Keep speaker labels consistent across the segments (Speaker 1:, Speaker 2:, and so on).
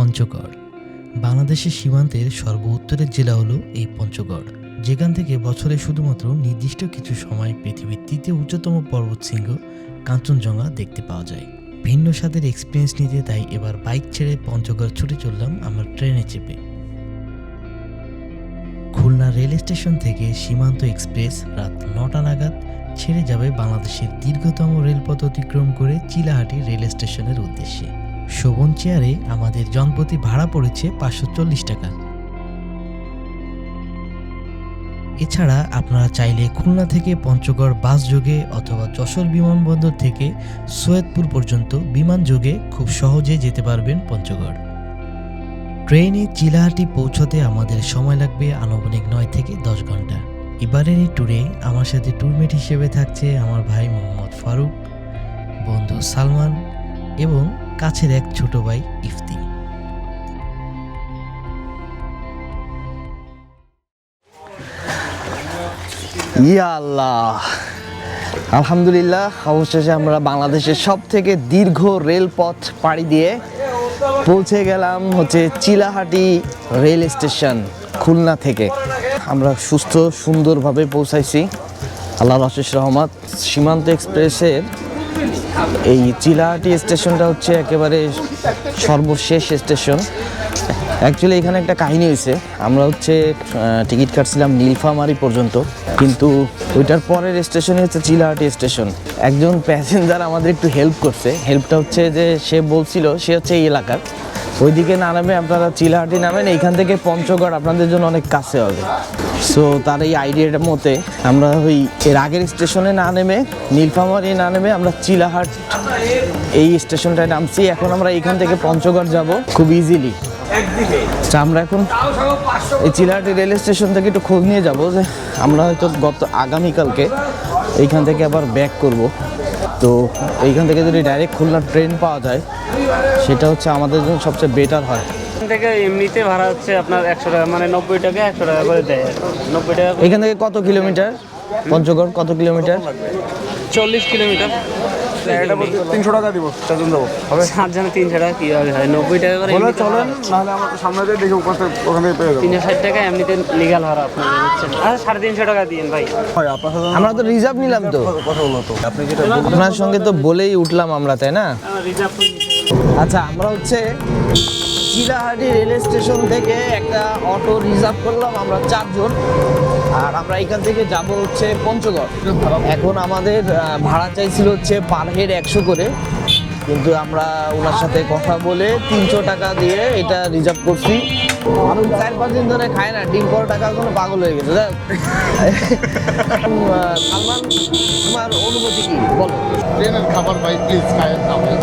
Speaker 1: পঞ্চগড়। বাংলাদেশের সীমান্তের সর্ব উত্তরের জেলা হলো এই পঞ্চগড়, যেখান থেকে বছরে শুধুমাত্র নির্দিষ্ট কিছু সময় পৃথিবীর তৃতীয় উচ্চতম পর্বত পর্বতশৃঙ্গ কাঞ্চনজঙ্ঘা দেখতে পাওয়া যায়। ভিন্ন স্বাদের এক্সপিরিয়েন্স নিতে তাই এবার বাইক ছেড়ে পঞ্চগড় ছুটে চললাম আমার ট্রেনে চেপে। খুলনা রেল স্টেশন থেকে সীমান্ত এক্সপ্রেস রাত নটা নাগাদ ছেড়ে যাবে বাংলাদেশের দীর্ঘতম রেলপথ অতিক্রম করে চিলাহাটি রেল স্টেশনের উদ্দেশ্যে। শোভন চেয়ারে আমাদের জনপ্রতি ভাড়া পড়েছে পাঁচশো চল্লিশ টাকা। এছাড়া আপনারা চাইলে খুলনা থেকে পঞ্চগড় বাস যোগে অথবা যশোর বিমানবন্দর থেকে সৈয়দপুর পর্যন্ত বিমান যোগে খুব সহজে যেতে পারবেন পঞ্চগড়। ট্রেনে চিলাহাটি পৌঁছতে আমাদের সময় লাগবে আনুমানিক নয় থেকে দশ ঘণ্টা। এবারের এই ট্যুরে আমার সাথে ট্যুরমেট হিসেবে থাকছে আমার ভাই মোহাম্মদ ফারুক, বন্ধু সালমান এবং কাছের এক ছোট ভাই ইফতি।
Speaker 2: আল্লাহ। আলহামদুলিল্লাহ, অবশেষে আমরা বাংলাদেশের সব থেকে দীর্ঘ রেলপথ পাড়ি দিয়ে পৌঁছে গেলাম হচ্ছে চিলাহাটি রেল স্টেশন খুলনা থেকে। আমরা সুস্থ সুন্দরভাবে পৌঁছাইছি। আল্লাহ অশেষ রহমত, সীমান্ত এক্সপ্রেসের এই চিলাহাটি স্টেশনটা হচ্ছে একেবারে সর্বশেষ স্টেশন। অ্যাকচুয়ালি এখানে একটা কাহিনী হয়েছে। আমরা হচ্ছে টিকিট কাটছিলাম নীলফামারি পর্যন্ত। কিন্তু ওইটার পরের স্টেশনে হচ্ছে চিলাহাটি স্টেশন। একজন প্যাসেঞ্জার আমাদের একটু হেল্প করছে। হেল্পটা হচ্ছে যে, সে বলছিল, সে হচ্ছে এই এলাকার। ওইদিকে না নামে আপনারা চিলাহাটি নামেন, এইখান থেকে পঞ্চগড় আপনাদের জন্য অনেক কাছে হবে। সো তার এই আইডিয়াটার মতে আমরা ওই এর আগের স্টেশনে না নেমে, নীলফামারি না নেমে আমরা চিলাহাট এই স্টেশনটায় নামছি। এখন আমরা এইখান থেকে পঞ্চগড় যাব খুব ইজিলি আমরা এখন এই চিলাহাটি রেল স্টেশন থেকে একটু খোঁজ নিয়ে যাব যে আমরা হয়তো গত আগামীকালকে এইখান থেকে আবার ব্যাক করব। তো এইখান থেকে যদি ডাইরেক্ট খুলনা ট্রেন পাওয়া যায় সেটা হচ্ছে আমাদের জন্য সবচেয়ে বেটার হয়।
Speaker 3: এখান থেকে এমনিতে ভাড়া হচ্ছে আপনার একশো টাকা মানে নব্বই টাকা একশো টাকা করে দেয়। নব্বই টাকা
Speaker 2: এখান থেকে কত কিলোমিটার পঞ্চগড় কত কিলোমিটার
Speaker 3: চল্লিশ কিলোমিটার
Speaker 4: তিনশো টাকা দিব। চারজন যাব হবে?
Speaker 3: সাতজনে তিনশো টাকা হবে? নব্বই টাকা করে
Speaker 4: বলে চলেন নাহলে আমার সামনে দিয়ে দেখে ওখান থেকে ওখান থেকে পেয়ে যাব।
Speaker 3: তিনশো ষাট টাকা এমনিতে লিগাল ভাড়া আপনার বুঝছেন? আচ্ছা সাড়ে তিনশো টাকা দিন ভাই।
Speaker 4: হয়
Speaker 2: আমরা তো রিজার্ভ নিলাম তো।
Speaker 4: কথা বলো তো। আপনি যেটা
Speaker 2: আপনার সঙ্গে তো বলেই উঠলাম আমরা তাই না?
Speaker 3: রিজার্ভ
Speaker 2: আচ্ছা আমরা হচ্ছে চিলাহাটি রেল স্টেশন থেকে একটা অটো রিজার্ভ করলাম আমরা চারজন। আর আমরা এখান থেকে যাব হচ্ছে পঞ্চগড়। এখন আমাদের ভাড়া চাইছিল হচ্ছে পার হেড একশো করে। কিন্তু আমরা ওনার সাথে কথা বলে তিনশো টাকা দিয়ে এটা রিজার্ভ করছি। আরও চার পাঁচ দিন ধরে খায় না ডিম পর টাকা কোনো পাগল হয়ে গেছে। সালমান তোমার অনুভূতি কি? বলো।
Speaker 5: ট্রেনের খাবার ভাই প্লিজ খায়েন না ভাই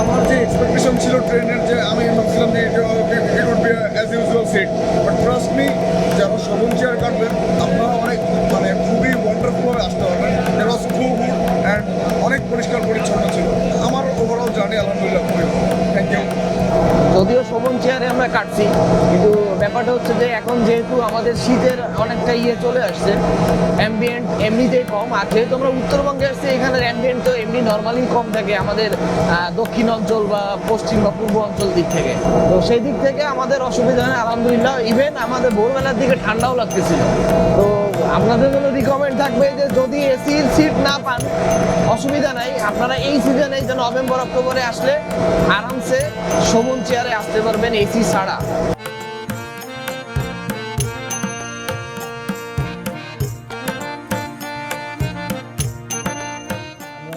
Speaker 5: আমার যে এক্সপেকটেশন ছিল ট্রেনের যে আমি ভাবছিলাম যে it would be as usual seat but trust me যারা শোভন চেয়ার কাটবেন আপনারা অনেক মানে খুবই ওয়ান্ডারফুলভাবে আসতে পারবেন that was too good and অনেক পরিষ্কার পরিচ্ছন্ন ছিল আমার ওভারঅল জার্নি
Speaker 2: যদিও শোভন চেয়ারে আমরা কাটছি, কিন্তু ব্যাপারটা হচ্ছে যে এখন যেহেতু আমাদের শীতের অনেকটা ইয়ে চলে আসছে অ্যাম্বিয়েন্ট এমনিতেই কম, আর যেহেতু আমরা উত্তরবঙ্গে আসছি, এখানের অ্যাম্বিয়েন্ট তো এমনি নর্মালি কম থাকে আমাদের দক্ষিণ অঞ্চল বা পশ্চিম বা পূর্ব অঞ্চল দিক থেকে। তো সেই দিক থেকে আমাদের অসুবিধা নেই আলহামদুলিল্লাহ। ইভেন আমাদের ভোরবেলার দিকে ঠান্ডাও লাগতেছিল। তো আপনাদের জন্য রিকমেন্ড থাকবে যে যদি এসির সিট না পান, অসুবিধা নাই। আপনারা এই সিজনে যে নভেম্বর অক্টোবরে আসলে আরামসে সমন চেয়ারে আসতে পারবেন এসি ছাড়া।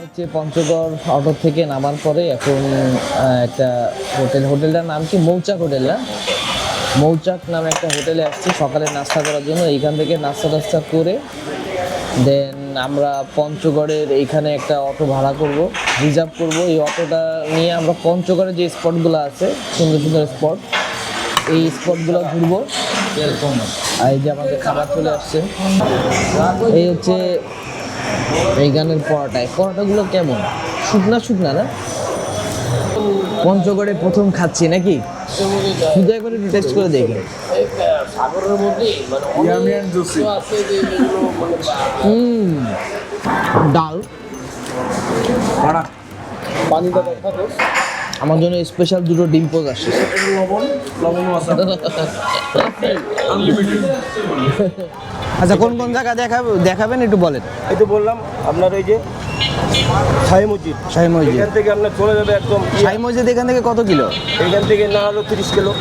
Speaker 2: হচ্ছে পঞ্চগড় অটো থেকে নামার পরে এখন একটা হোটেল হোটেলটার নাম কি? মৌচাক হোটেল না? মৌচাক নামে একটা হোটেলে আসছি, সকালে নাস্তা করার জন্য। এইখান থেকে নাস্তা টাস্তা করে দেন আমরা পঞ্চগড়ের এইখানে একটা অটো ভাড়া করব, রিজার্ভ করব। এই অটোটা নিয়ে আমরা পঞ্চগড়ের যে স্পটগুলো আছে, সুন্দর সুন্দর স্পট, এই স্পটগুলো ঘুরবো। আর এই যে আমাদের খাবার চলে আসছে। এই হচ্ছে এই গানের পরোটায় পরোটাগুলো কেমন? শুকনা শুকনা না? পঞ্চগড়ে প্রথম খাচ্ছি নাকি? একবার একটু টেস্ট করে দেখি। ডাল। আমার জন্য স্পেশাল দুটো ডিম পোজ আসছে।
Speaker 5: লবণ লবণও আছে আনলিমিটেড
Speaker 2: আচ্ছা কোন কোন জায়গা দেখাবে দেখাবেন একটু বলেন।
Speaker 6: এই তো বললাম আপনার ওই যে ছাই মসজিদ।
Speaker 2: সাই মসজিদ।
Speaker 6: এখান থেকে আপনার চলে যাবে একদম
Speaker 2: সাই মসজিদ এখান থেকে কত কিলো?
Speaker 6: এখান থেকে না হলো তিরিশ কিলো।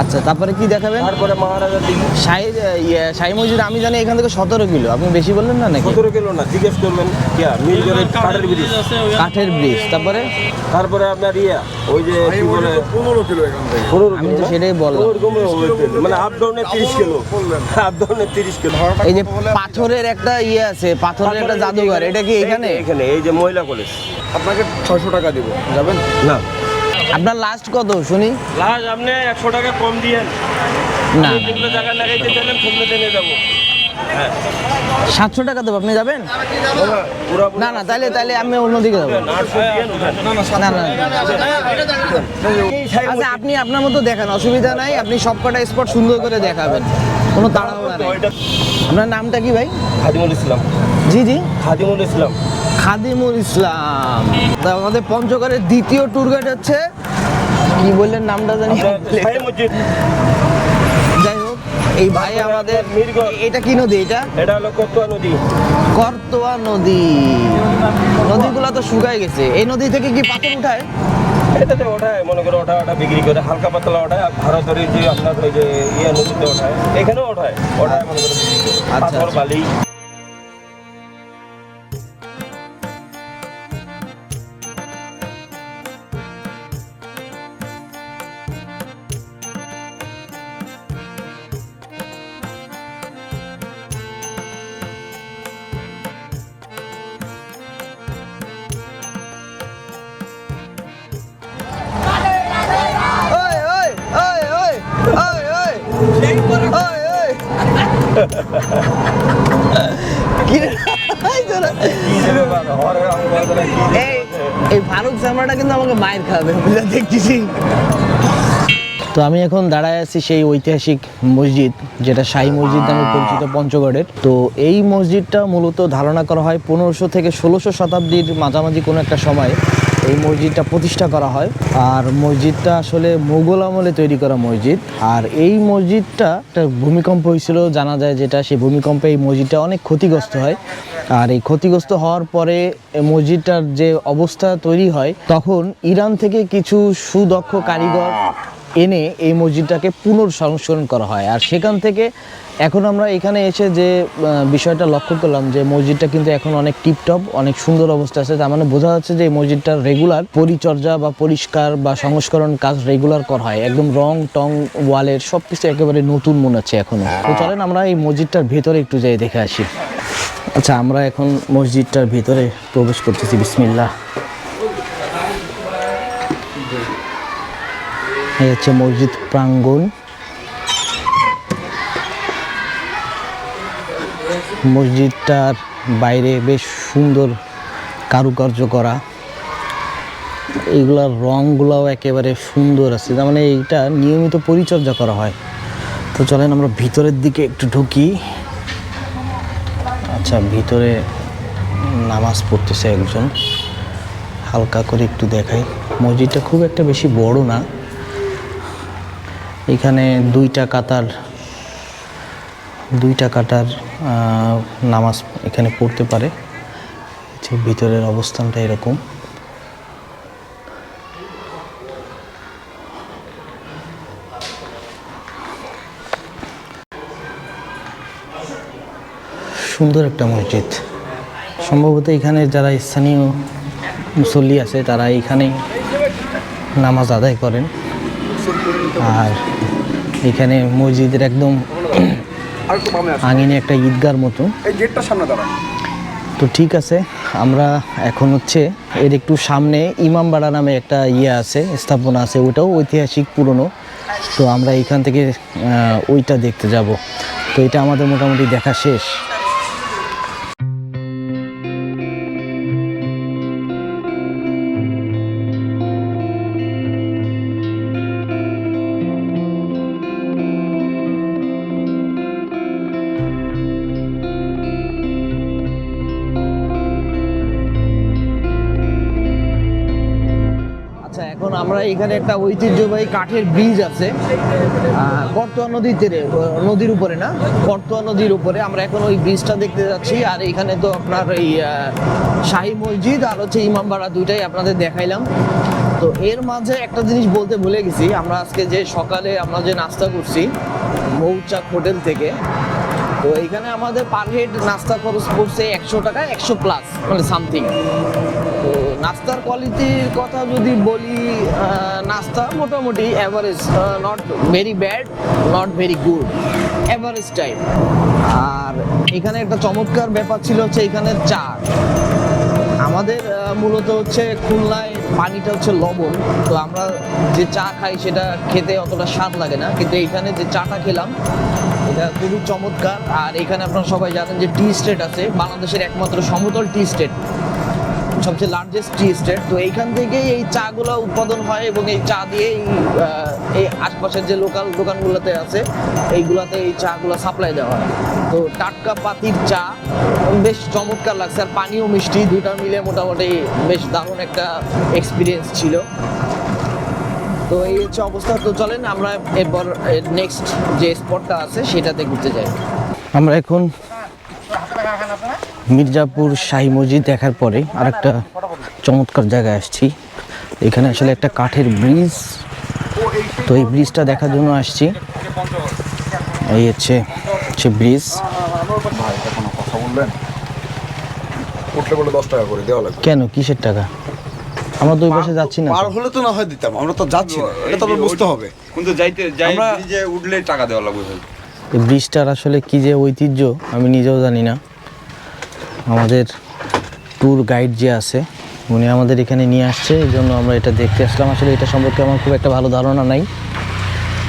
Speaker 2: আচ্ছা তারপরে কি দেখাবেন?
Speaker 6: তারপরে মহারাজার দিকে
Speaker 2: শাহী ইয়ে, শাহী মসজিদ আমি জানি এখান থেকে সতেরো কিলো। আপনি বেশি বললেন না নাকি?
Speaker 6: সতেরো কিলো না জিজ্ঞেস করবেন। কাঠের ব্রিজ
Speaker 2: কাঠের ব্রিজ তারপরে?
Speaker 6: তারপরে আপনার ইয়া ওই যে কি বলে?
Speaker 5: পনেরো কিলো এখান থেকে।
Speaker 2: আমি তো সেটাই বললাম।
Speaker 6: মানে আপ ডাউনে তিরিশ কিলো। আপ ডাউনে তিরিশ কিলো।
Speaker 2: এই যে পাথরের একটা ইয়ে আছে পাথরের একটা জাদুঘর এটা কি এখানে?
Speaker 6: এখানে এই যে মহিলা কলেজ।
Speaker 5: আপনাকে ছয়শো টাকা দিব। যাবেন?
Speaker 6: না।
Speaker 2: আপনার লাস্ট কত? শুনি।
Speaker 6: লাস্ট আপনি একশো টাকা কম দিয়েন।
Speaker 2: না
Speaker 6: যেগুলো জায়গা লাগাইতে চাইলেন সেগুলো নিয়ে যাব।
Speaker 2: সাতশো টাকা দেবো আপনি যাবেন? না না তাইলে তাইলে আমি অন্যদিকে যাব। না না আচ্ছা আপনি আপনার মতো দেখান অসুবিধা নাই আপনি সবকটা স্পট সুন্দর করে দেখাবেন। কোনো তাড়াহুড়া নেই। আপনার নামটা কি ভাই?
Speaker 6: খাদিমুল ইসলাম।
Speaker 2: জি জি।
Speaker 6: খাদিমুল ইসলাম।
Speaker 2: খাদিমুল ইসলাম। আমাদের পঞ্চগড়ের দ্বিতীয় ট্যুর গাইড হচ্ছে কি বললেন নামটা জানি? যাই হোক এই ভাই আমাদের এটা কি নদী এটা?
Speaker 6: এটা হলো কতুয়া নদী।
Speaker 2: করতোয়া নদী। নদীগুলো তো শুকায় গেছে। এই নদী থেকে কি পাথর উঠায়?
Speaker 6: এটাতে ওঠায় মনে করে ওঠা ওঠা বিক্রি করে হালকা পাতলা ওঠায় আর ভারতের যে আপনার ওই যে ইয়ে নদীতে ওঠায় এখানেও ওঠায় ওঠায় মনে করে
Speaker 2: আচ্ছা, আচ্ছা।
Speaker 6: বালি।
Speaker 2: এই তোরা- এই এই ফারুক সামরাটা কিন্তু আমাকে মায়ের খাবে দেখতেছি। তো আমি এখন দাঁড়ায় আছি সেই ঐতিহাসিক মসজিদ যেটা শাহী মসজিদ নামে পরিচিত পঞ্চগড়ের। তো এই মসজিদটা মূলত ধারণা করা হয় পনেরোশো থেকে ষোলোশো শতাব্দীর মাঝামাঝি কোনো একটা সময়। এই মসজিদটা প্রতিষ্ঠা করা হয়। আর মসজিদটা আসলে মোগল আমলে তৈরি করা মসজিদ। আর এই মসজিদটা একটা ভূমিকম্প হয়েছিল, জানা যায় যেটা, সেই ভূমিকম্পে এই মসজিদটা অনেক ক্ষতিগ্রস্ত হয়। আর এই ক্ষতিগ্রস্ত হওয়ার পরে মসজিদটার যে অবস্থা তৈরি হয়, তখন ইরান থেকে কিছু সুদক্ষ কারিগর এনে এই মসজিদটাকে পুনর্সংস্করণ করা হয়। আর সেখান থেকে এখন আমরা এখানে এসে যে বিষয়টা লক্ষ্য করলাম যে, মসজিদটা কিন্তু এখন অনেক টিপটপ, অনেক সুন্দর অবস্থা আছে। তার মানে বোঝা যাচ্ছে যে, এই মসজিদটার রেগুলার পরিচর্যা বা পরিষ্কার বা সংস্করণ কাজ রেগুলার করা হয়। একদম রং, টং, ওয়ালের সব কিছু একেবারে নতুন মনে হচ্ছে এখনও তো চলেন আমরা এই মসজিদটার ভেতরে একটু যাই, দেখে আসি। আচ্ছা আমরা এখন মসজিদটার ভিতরে প্রবেশ করতেছি। বিসমিল্লাহ। এই হচ্ছে মসজিদ প্রাঙ্গণ। মসজিদটার বাইরে বেশ সুন্দর কারুকার্য করা। এইগুলার রঙগুলোও একেবারে সুন্দর আছে, তার মানে এইটা নিয়মিত পরিচর্যা করা হয়। তো চলেন আমরা ভিতরের দিকে একটু ঢুকি। আচ্ছা ভিতরে নামাজ পড়তেছে একজন। হালকা করে একটু দেখাই। মসজিদটা খুব একটা বেশি বড় না। এখানে দুইটা কাতার দুইটা কাতার নামাজ এখানে পড়তে পারে। যে ভিতরের অবস্থানটা এরকম। সুন্দর একটা মসজিদ। সম্ভবত এখানে যারা স্থানীয় মুসল্লি আছে, তারা এখানেই নামাজ আদায় করেন। আর এখানে মসজিদের একদম আঙিনে একটা ঈদগার মতো।
Speaker 5: এই সামনে দাঁড়ান।
Speaker 2: তো ঠিক আছে আমরা এখন হচ্ছে এর একটু সামনে ইমামবাড়া নামে একটা ইয়ে আছে স্থাপনা আছে ওটাও ঐতিহাসিক পুরনো। তো আমরা এখান থেকে ওইটা দেখতে যাব। তো এটা আমাদের মোটামুটি দেখা শেষ। এখানে একটা ঐতিহ্যবাহী কাঠের ব্রিজ আছে। করতোয়া নদীর তীরে নদীর উপরে না, করতোয়া নদীর উপরে। আমরা এখন ওই ব্রিজটা দেখতে যাচ্ছি, আর এখানে তো আপনার এই শাহী মসজিদ আর হচ্ছে ইমামবাড়া দুইটাই আপনাদের দেখাইলাম। তো এর মাঝে একটা জিনিস বলতে ভুলে গেছি, আমরা আজকে যে সকালে আমরা যে নাস্তা করছি, মৌচাক হোটেল থেকে তো এখানে আমাদের পার হেড নাস্তা খরচ পড়ছে একশো টাকা, একশো প্লাস মানে সামথিং তো নাস্তার কোয়ালিটির কথা যদি বলি নাস্তা মোটামুটি average not very bad not very good average type আর এখানে একটা চমৎকার ব্যাপার ছিল হচ্ছে এখানে চা আমাদের মূলত হচ্ছে খুলনায় পানিটা হচ্ছে লবণ। তো আমরা যে চা খাই সেটা খেতে অতটা স্বাদ লাগে না, কিন্তু এখানে যে চাটা খেলাম, এটা খুবই চমৎকার। আর এখানে আপনারা সবাই জানেন যে টি স্টেট আছে, বাংলাদেশের একমাত্র সমতল টি স্টেট। সবচেয়ে লার্জেস্ট টি স্টেট তো এইখান থেকেই এই চাগুলো উৎপাদন হয় এবং এই চা দিয়ে এই, আশপাশের যে লোকাল দোকানগুলোতে আছে এইগুলাতে এই চাগুলো সাপ্লাই দেওয়া হয়। তো টাটকা পাতির চা বেশ চমৎকার লাগছে। আর পানিও মিষ্টি দুটা মিলে মোটামুটি বেশ দারুণ একটা এক্সপিরিয়েন্স ছিল। তো এই হচ্ছে অবস্থা। তো চলেন আমরা এরপর নেক্সট যে স্পটটা আছে সেটাতে ঘুরতে যাই। আমরা এখন মির্জাপুর শাহী মসজিদ দেখার পরে আরেকটা চমৎকার জায়গায় আসছি। এখানে আসলে একটা কাঠের ব্রিজ। তো এই ব্রিজটা দেখার জন্য আসছি। এই হচ্ছে সে ব্রিজ।
Speaker 5: কথা বললেন উঠলে বলে দশ টাকা করে দেওয়া লাগবে।
Speaker 2: কেন? কিসের টাকা? আমরা তো ওই পাশে যাচ্ছি না।
Speaker 5: পার হলে তো না হয় দিতাম আমরা তো যাচ্ছি না। এটা তো বুঝতে হবে।
Speaker 4: কিন্তু যাইতে যাই ব্রিজে উঠলে টাকা দেওয়া লাগবে
Speaker 2: এই ব্রিজটার আসলে কি যে ঐতিহ্য আমি নিজেও জানি না। আমাদের ট্যুর গাইড যে আছে, উনি আমাদের এখানে নিয়ে আসছে, এই জন্য আমরা এটা দেখতে আসলাম। আসলে এটা সম্পর্কে আমার খুব একটা ভালো ধারণা নাই।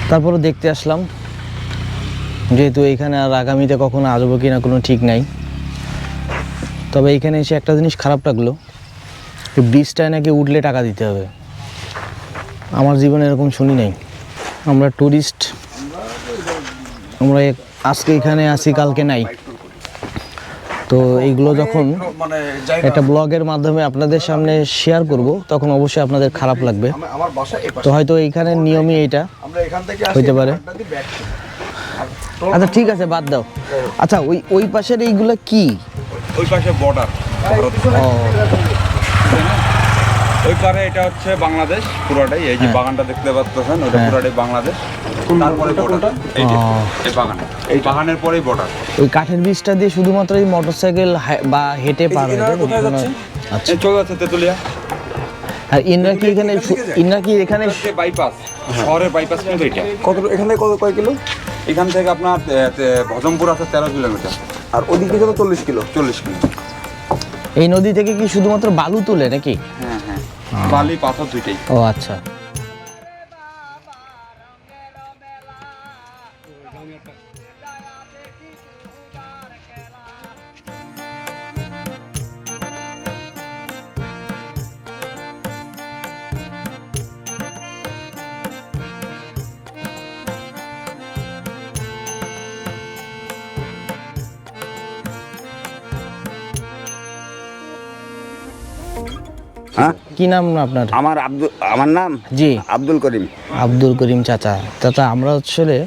Speaker 2: তারপরও দেখতে আসলাম, যেহেতু এখানে আর আগামীতে কখনো আসব কি না কোনো ঠিক নাই। তবে এখানে এসে একটা জিনিস খারাপ লাগল ব্রিজটায় নাকি উঠলে টাকা দিতে হবে। আমার জীবনে এরকম শুনি নাই। আমরা ট্যুরিস্ট আমরা আজকে এখানে আসি কালকে নাই। তো এইগুলো যখন
Speaker 5: মানে
Speaker 2: একটা ব্লগের মাধ্যমে আপনাদের সামনে শেয়ার করব তখন অবশ্যই আপনাদের খারাপ লাগবে। তো হয়তো এইখানে নিয়মই এটা হইতে পারে। আচ্ছা ঠিক আছে বাদ দাও। আচ্ছা ওই ওই পাশের এইগুলো কি?
Speaker 4: ওই পাশে বর্ডার ওই পারে এটা হচ্ছে বাংলাদেশ পুরোটাই। এই যে
Speaker 2: হ্যাঁ।
Speaker 4: বাগানটা দেখতে পাচ্ছেন ওটা
Speaker 2: হ্যাঁ।
Speaker 4: পুরোটাই বাংলাদেশ। তারপরে বর্ডার। এই যে এই বাগান। এই বাগানের পরেই বর্ডার।
Speaker 2: ওই কাঠের বীজটা দিয়ে শুধুমাত্র এই মোটরসাইকেল বা হেঁটে পার হয়ে যাবে
Speaker 4: কোথায় যাচ্ছে?
Speaker 2: আচ্ছা।
Speaker 4: এই চলে যাচ্ছে তেতুলিয়া।
Speaker 2: আর ইনরা কি এখানে ইনরা কি এখানে
Speaker 4: বাইপাস শহরের বাইপাস কিন্তু এটা
Speaker 5: কত এখান কত কয় কিলো?
Speaker 4: এখান থেকে আপনার ভজমপুর আছে তেরো কিলোমিটার।
Speaker 5: আর ওদিকে চল্লিশ কিলো?
Speaker 4: চল্লিশ কিলো।
Speaker 2: এই নদী থেকে কি শুধুমাত্র বালু তোলে নাকি?
Speaker 4: হ্যাঁ হ্যাঁ। বালি পাথর দুইটাই।
Speaker 2: ও আচ্ছা। কি নাম আপনার?
Speaker 7: আমার আব্দুল আমার নাম
Speaker 2: জি।
Speaker 7: আব্দুল করিম।
Speaker 2: আব্দুল করিম চাচা। চাচা আমরা আসলে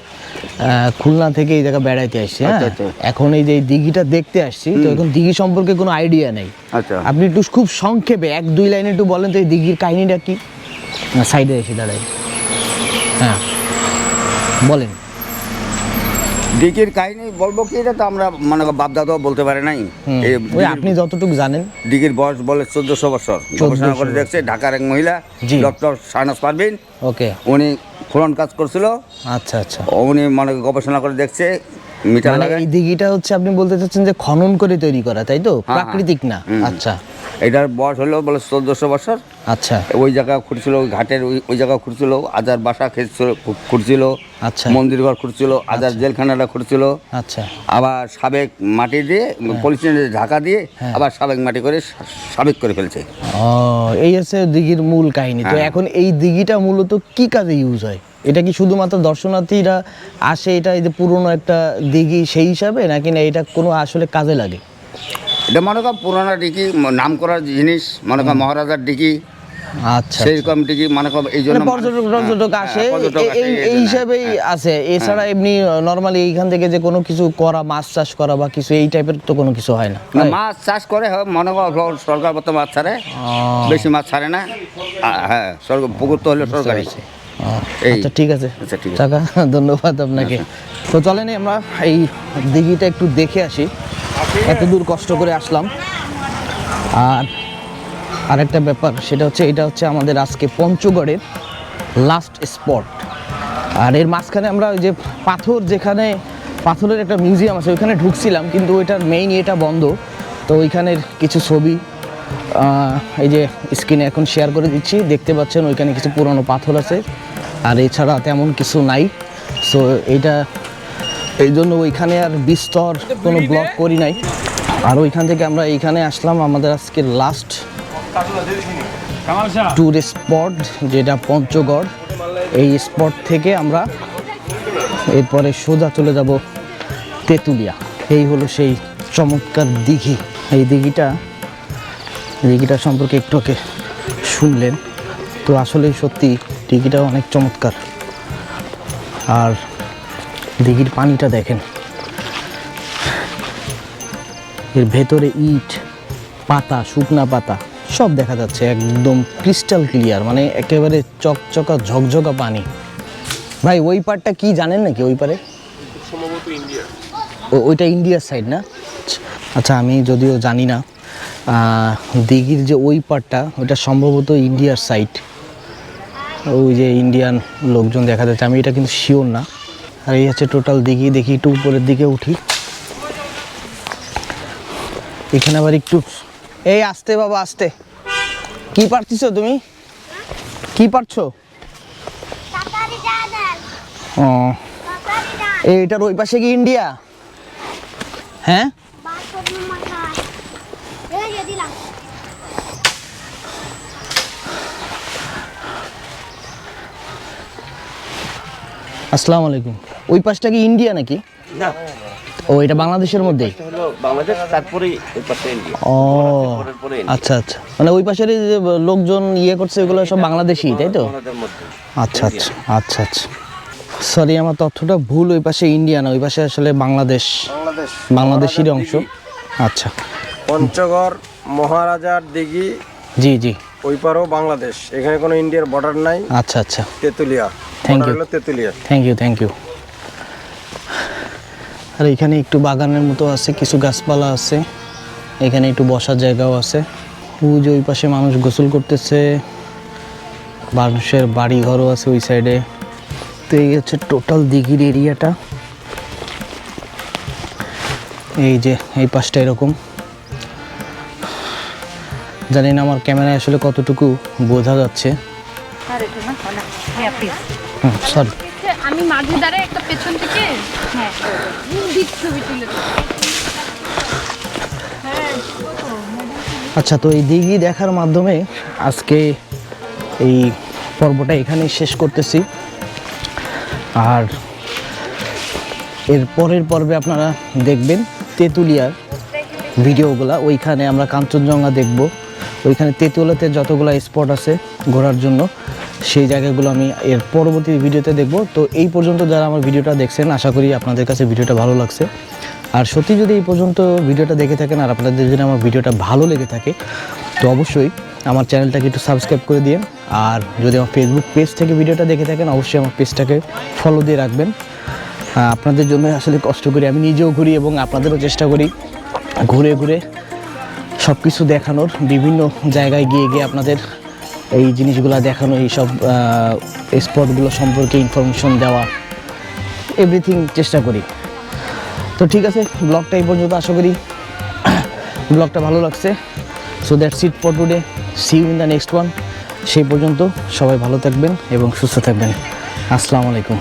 Speaker 2: খুলনা থেকে এই জায়গা বেড়াইতে আসছি হ্যাঁ?
Speaker 7: আচ্ছা, আচ্ছা।
Speaker 2: এখন এই যে দিঘিটা দেখতে আসছি তো এখন দিঘি সম্পর্কে কোনো আইডিয়া নেই।
Speaker 7: আচ্ছা।
Speaker 2: আপনি একটু খুব সংক্ষেপে এক দুই লাইনে একটু বলেন তো এই দিঘির কাহিনীটা কি? সাইডে এসে দাঁড়াই। হ্যাঁ। বলেন।
Speaker 7: দিঘির কাহিনী বলব কি এটা তো আমরা মানে বাপদাদাও বলতে পারে নাই।
Speaker 2: ওই আপনি যতটুকু জানেন।
Speaker 7: দিঘির বয়স বলে চোদ্দশো বছর। গবেষণা করে দেখছে ঢাকার এক মহিলা ডক্টর শাহনাজ পারভিন।
Speaker 2: ওকে।
Speaker 7: উনি খনন কাজ করছিল।
Speaker 2: আচ্ছা আচ্ছা।
Speaker 7: উনি মানে গবেষণা করে দেখছে মিটার
Speaker 2: মানে এই দিঘিটা হচ্ছে আপনি বলতে চাচ্ছেন যে খনন করে তৈরি করা তাই তো?
Speaker 7: হ্যাঁ।
Speaker 2: প্রাকৃতিক না? আচ্ছা।
Speaker 7: এটার বয়স হলো বলে চোদ্দশো বছর।
Speaker 2: আচ্ছা।
Speaker 7: ওই জায়গা খুঁড়ছিল ঘাটের ওই ওই জায়গা খুঁড়ছিল আজার বাসা খেয়েছিল খুঁড়ছিল
Speaker 2: আচ্ছা।
Speaker 7: মন্দির ঘর খুঁড়ছিল আজার জেলখানাটা খুঁড়ছিল।
Speaker 2: আচ্ছা।
Speaker 7: আবার সাবেক মাটি দিয়ে পলিথিনে ঢাকা দিয়ে
Speaker 2: হ্যাঁ।
Speaker 7: আবার সাবেক মাটি করে সাবেক করে ফেলছে।
Speaker 2: ও এই হচ্ছে দিঘির মূল কাহিনী। তো
Speaker 7: হ্যাঁ।
Speaker 2: এখন এই দিঘিটা মূলত কি কাজে ইউজ হয়? এটা কি শুধুমাত্র দর্শনার্থীরা আসে? এটা এই যে পুরনো একটা দিঘি সেই হিসাবে নাকি না এটা কোনো আসলে কাজে লাগে?
Speaker 7: এটা মনে কর পুরানো ডিকি নাম করার জিনিস মনে কর মহারাজার ডিকি
Speaker 2: আচ্ছা
Speaker 7: সেই কমিটি মানে কব- এই জন্য
Speaker 2: মানে পর্যটক পর্যটক
Speaker 7: হ্যাঁ,
Speaker 2: আসে এই-। হিসাবেই আছে। এছাড়া এমনি নর্মালি এইখান থেকে যে কোনো কিছু করা মাছ চাষ করা বা কিছু এই টাইপের তো কোনো কিছু হয় না
Speaker 7: মাছ চাষ করে হয়, মনে করো সরকার মাছ ছাড়ে। বেশি মাছ ছাড়ে না। হ্যাঁ সরকার পুকুর তো হলো সরকারি।
Speaker 2: আচ্ছা ঠিক আছে।
Speaker 7: আচ্ছা, ঠিক আছে।
Speaker 2: টাকা ধন্যবাদ আপনাকে। তো চলেন আমরা এই দিঘিটা একটু দেখে আসি। এত দূর কষ্ট করে আসলাম। আর আরেকটা ব্যাপার সেটা হচ্ছে এটা হচ্ছে আমাদের আজকে পঞ্চগড়ের লাস্ট স্পট আর এর মাঝখানে আমরা ওই যে পাথর যেখানে পাথরের একটা মিউজিয়াম আছে ওইখানে ঢুকছিলাম কিন্তু ওইটার মেইন এটা বন্ধ। তো ওইখানের কিছু ছবি এই যে স্ক্রিনে এখন শেয়ার করে দিচ্ছি। দেখতে পাচ্ছেন ওইখানে কিছু পুরনো পাথর আছে। আর এছাড়া তেমন কিছু নাই। সো এটা এই জন্য ওইখানে আর বিস্তর কোনো ব্লগ করি নাই। আর ওইখান থেকে আমরা এইখানে আসলাম আমাদের আজকের লাস্ট ট্যুর স্পট যেটা পঞ্চগড়। এই স্পট থেকে আমরা এরপরে সোজা চলে যাব তেঁতুলিয়া। এই হলো সেই চমৎকার দিঘি। এই দিঘিটা দিঘিটা সম্পর্কে একটু শুনলেন। তো আসলেই সত্যি দিঘিটা অনেক চমৎকার। আর দিঘির পানিটা দেখেন। এর ভেতরে ইট পাতা শুকনা পাতা সব দেখা যাচ্ছে একদম ক্রিস্টাল ক্লিয়ার মানে একেবারে চকচকা ঝকঝকা পানি। ভাই ওই পারটা কি জানেন নাকি ওই পারে ওইটা ইন্ডিয়ার সাইড না? আচ্ছা আমি যদিও জানি না দিঘির যে ওই পারটা ওটা সম্ভবত ইন্ডিয়ার সাইড। ওই যে ইন্ডিয়ান লোকজন দেখা যাচ্ছে আমি এটা কিন্তু শিওর না। আর এই হচ্ছে টোটাল দিঘি দেখি একটু উপরের দিকে উঠি। এখানে আবার একটু এই আসতে বাবা আসতে। কি পারছিস তুমি? কি পারছ? ও। এইটার ওই পাশে কি ইন্ডিয়া হ্যাঁ
Speaker 8: বাসর মাথায় এই যে দিলাম
Speaker 2: আসসালামু আলাইকুম। ওই পাশটা কি ইন্ডিয়া নাকি?
Speaker 6: না।
Speaker 2: ও এটা বাংলাদেশের মধ্যেই
Speaker 6: হলো বাংলাদেশ তারপরেই ওই পাশে ইন্ডিয়া।
Speaker 2: ও আচ্ছা আচ্ছা। মানে ওই পাশের যে লোকজন ইয়ে করছে এগুলো সব বাংলাদেশি তাই তো? আচ্ছা আচ্ছা আচ্ছা আচ্ছা। সরি আমার তথ্যটা ভুল ওই পাশে ইন্ডিয়া না ওই পাশে আসলে বাংলাদেশ।
Speaker 9: বাংলাদেশ।
Speaker 2: বাংলাদেশের অংশ। আচ্ছা।
Speaker 9: পঞ্চগড় মহারাজার দিঘি।
Speaker 2: জি জি।
Speaker 9: ওই পারও বাংলাদেশ। এখানে কোনো ইন্ডিয়ার বর্ডার নাই।
Speaker 2: আচ্ছা আচ্ছা।
Speaker 9: তেতুলিয়া।
Speaker 2: You.
Speaker 9: হলো Tetulia.
Speaker 2: Thank you thank you আর এখানে একটু বাগানের মতো আছে কিছু গাছপালা আছে। এখানে একটু বসার জায়গাও আছে। যে ওই পাশে মানুষ গোসল করতেছে। মানুষের বাড়ি ঘরও আছে ওই সাইডে। তো এই হচ্ছে টোটাল দিঘির এরিয়াটা। এই যে এই পাশটা এরকম। জানি না আমার ক্যামেরায় আসলে কতটুকু বোঝা যাচ্ছে। সরি
Speaker 10: আমি মাঝে দাঁড়ায় একটা পেছন থেকে হ্যাঁ ছবি তুলে
Speaker 2: আচ্ছা তো এই দিঘি দেখার মাধ্যমে আজকে এই পর্বটা এখানেই শেষ করতেছি। আর এর পরের পর্বে আপনারা দেখবেন তেঁতুলিয়ার ভিডিওগুলা। ওইখানে আমরা কাঞ্চনজঙ্ঘা দেখব। ওইখানে তেঁতুলিয়াতে যতগুলো স্পট আছে ঘোরার জন্য, সেই জায়গাগুলো আমি এর পরবর্তী ভিডিওতে দেখব। তো এই পর্যন্ত যারা আমার ভিডিওটা দেখছেন, আশা করি আপনাদের কাছে ভিডিওটা ভালো লাগছে। আর সত্যি যদি এই পর্যন্ত ভিডিওটা দেখে থাকেন আর আপনাদের যদি আমার ভিডিওটা ভালো লেগে থাকে, তো অবশ্যই আমার চ্যানেলটাকে একটু সাবস্ক্রাইব করে দিন আর যদি আমার ফেসবুক পেজ থেকে ভিডিওটা দেখে থাকেন, অবশ্যই আমার পেজটাকে ফলো দিয়ে রাখবেন। আপনাদের জন্য আসলে কষ্ট করি, আমি নিজেও ঘুরি এবং আপনাদেরও চেষ্টা করি ঘুরে ঘুরে সব কিছু দেখানোর বিভিন্ন জায়গায় গিয়ে গিয়ে আপনাদের এই জিনিসগুলো দেখানো এইসব স্পটগুলো সম্পর্কে ইনফরমেশন দেওয়া এভরিথিং চেষ্টা করি। তো ঠিক আছে ব্লগটা এই পর্যন্ত আশা করি ব্লগটা ভালো লাগছে। So that's it for today see you in the next one সেই পর্যন্ত সবাই ভালো থাকবেন এবং সুস্থ থাকবেন। আসসালামু আলাইকুম।